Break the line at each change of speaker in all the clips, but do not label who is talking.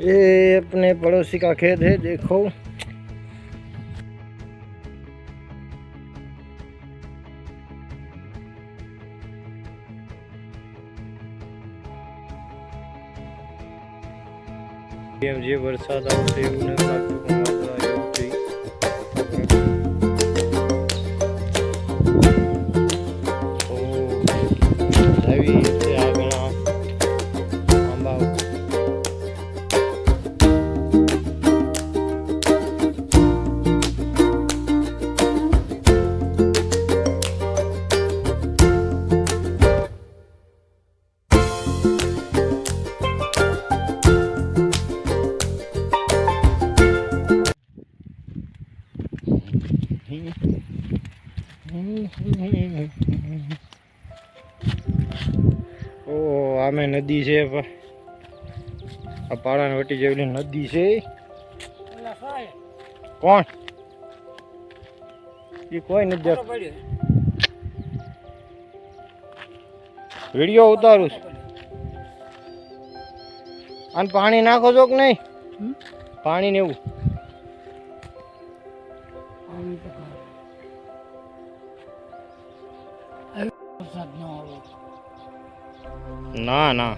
ये अपने पड़ोसी का खेत है देखो। ये बरसात हैं ઓ આમે નદી છે પ- આ પાળાને વટી જેવલી નદી છે. કોણ? એ કોઈ નથી જતો. વીડિયો ઉતારું છું. અને પાણી નાખો છો કે નહીં? પાણી ને એવું. ના ના.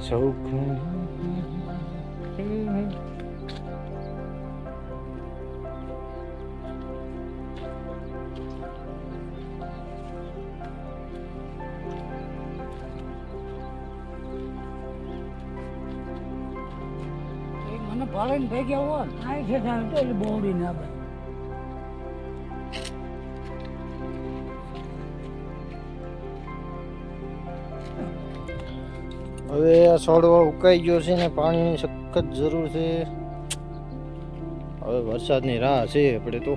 સૌખ
ભાડે ભેગ્યા હોત આ છે તો એટલે બોડી ના બને.
હવે આ છોડવા ઉકાઈ ગયો છે ને, પાણીની સખત જરૂર છે. હવે વરસાદની રાહ છે આપણે તો.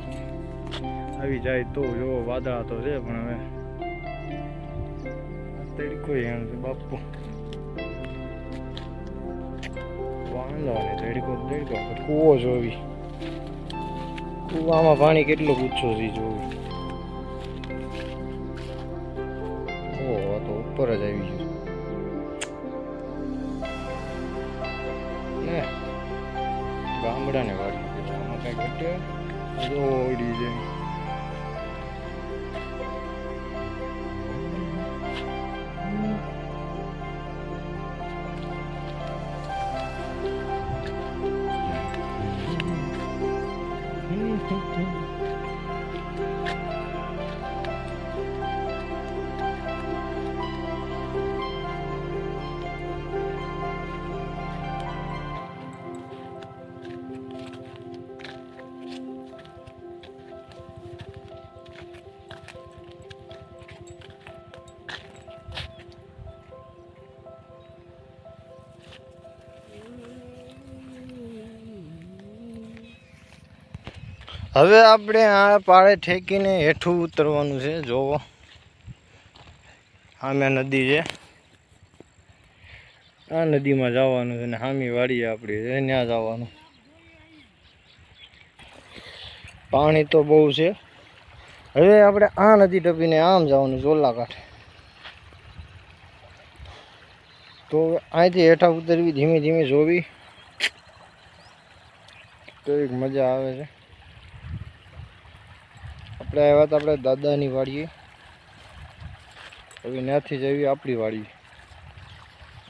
આવી જાય તો જો વાદળા તો છે, પણ હવે તડકો એમ છે બાપુ. વાંધો ને તડકો તો કૂવો જોવી. કૂવામાં પાણી કેટલું પૂછો છે જોવી. ઓહો તો ઉપર જ આવી ગયું. ગામડાને વાળી. આમાં કઈ ઘટે? રોડી છે હવે આપણે આ પાળે ઠેકીને હેઠું ઉતરવાનું છે, જોવો. સામે નદી છે. આ નદીમાં જવાનું છે ને સામી વાડી આપણી છે, ત્યાં જવાનું. પાણી તો બહુ છે. હવે આપણે આ નદી ટપીને આમ જવાનું ચોલા કાંઠે તો અહીંથી હેઠા ઉતરવી, ધીમે ધીમે જોવી. તો એક મજા આવે છે. આપણે આવ્યા હતા આપણે દાદાની વાડીએ. હવે ત્યાંથી આવી આપણી વાડી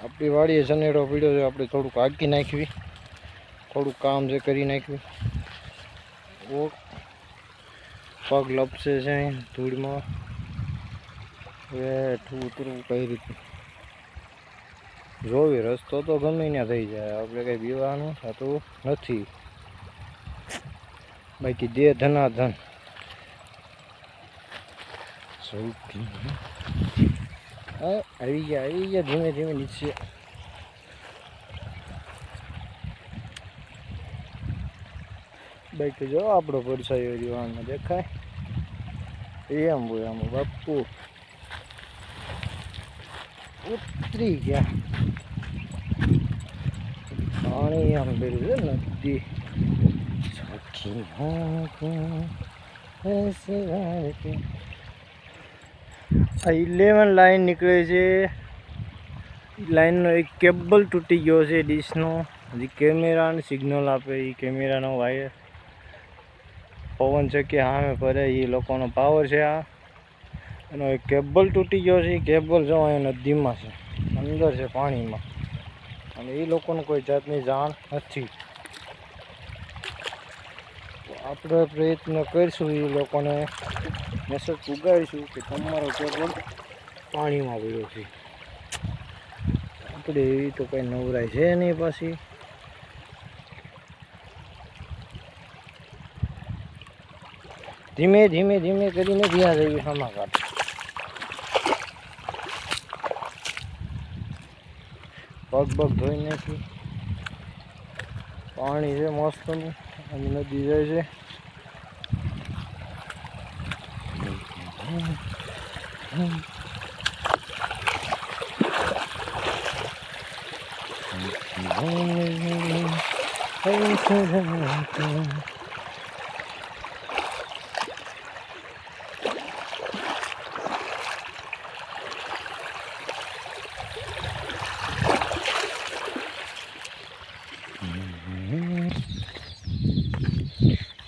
આપણી વાડીએ સનેડો પીડ્યો છે, આપણે થોડુંક હાકી નાખવી. થોડુંક કામ છે કરી નાખ્યું. ઓ, પગ લપસે છે ધૂળમાં. હવે ઠું ઉતરવું કઈ રીતે? જોવી, રસ્તો તો ગમે ત્યાં થઈ જાય. આપણે કંઈ બીવાનું થતું નથી. બાકી દે ધનાધન સૌથી હા આવી ગયા આવી ગયા ધીમે ધીમે નીચે બાઈક જો આપણો પડછાયો રહ્યો આમાં દેખાય એમ હોય આમાં બાપુ ઉતરી ગયા પાણી આમ બેરું છે નદી સખી હું ऐसे वाटे આ ઇલેવન લાઇન નીકળે છે. લાઇનનો એક કેબલ તૂટી ગયો છે ડીશનો. હજી કેમેરાને સિગ્નલ આપે એ કેમેરાનો વાયર પવન ચક્કી સામે ફરે એ લોકોનો પાવર છે આ. એનો એક કેબલ તૂટી ગયો છે એ કેબલ જો અહીંયા નદીમાં છે, અંદર છે પાણીમાં. અને એ લોકોને કોઈ જાતની જાણ નથી. આપણે પ્રયત્ન કરીશું એ લોકોને. મેસેજ ઉગાડીશું કે તમારો કેબલ પાણીમાં પડ્યો છે. આપણે એવી તો કંઈ નવરાય છે નહીં પાછી. ધીમે ધીમે ધીમે કરીને જ્યાં જઈએ સામા પગ પગ ધોઈ નાખી. પાણી છે મસ્તનું. અને નદી જાય છે.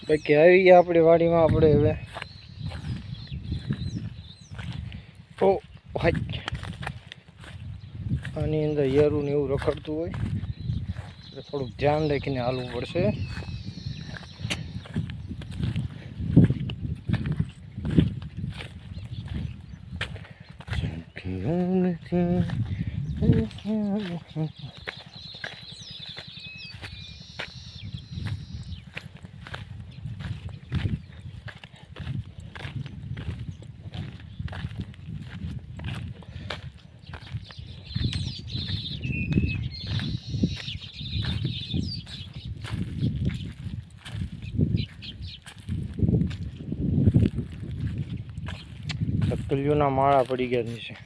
બાકી આવી ગયા આપણી વાડીમાં આપણે હવે ઓ હાય આની ને એવું રખડતું હોય એટલે થોડુંક ધ્યાન રાખીને હાલવું પડશે. ચકલીઓના માળા પડી ગયા છે.